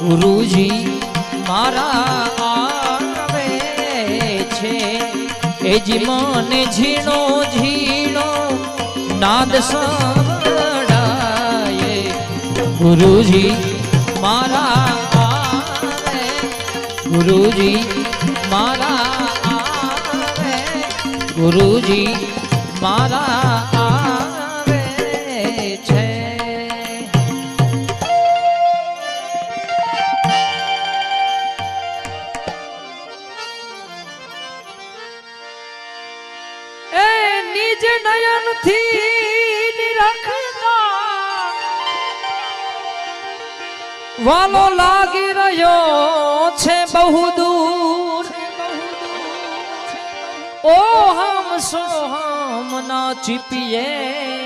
ગુરુજી મારા આવે છે. એ જી મને ઝીણો ઝીણો નાદ સંભળાય. ગુરુજી મારા આવે. ગુરુજી મારા આવે. ગુરુજી મારા નિજ નયનથી નિરખતા. વાલો લાગી રહ્યો છે બહુ દૂર. ઓ હમ સો હમ ના ચીપીએ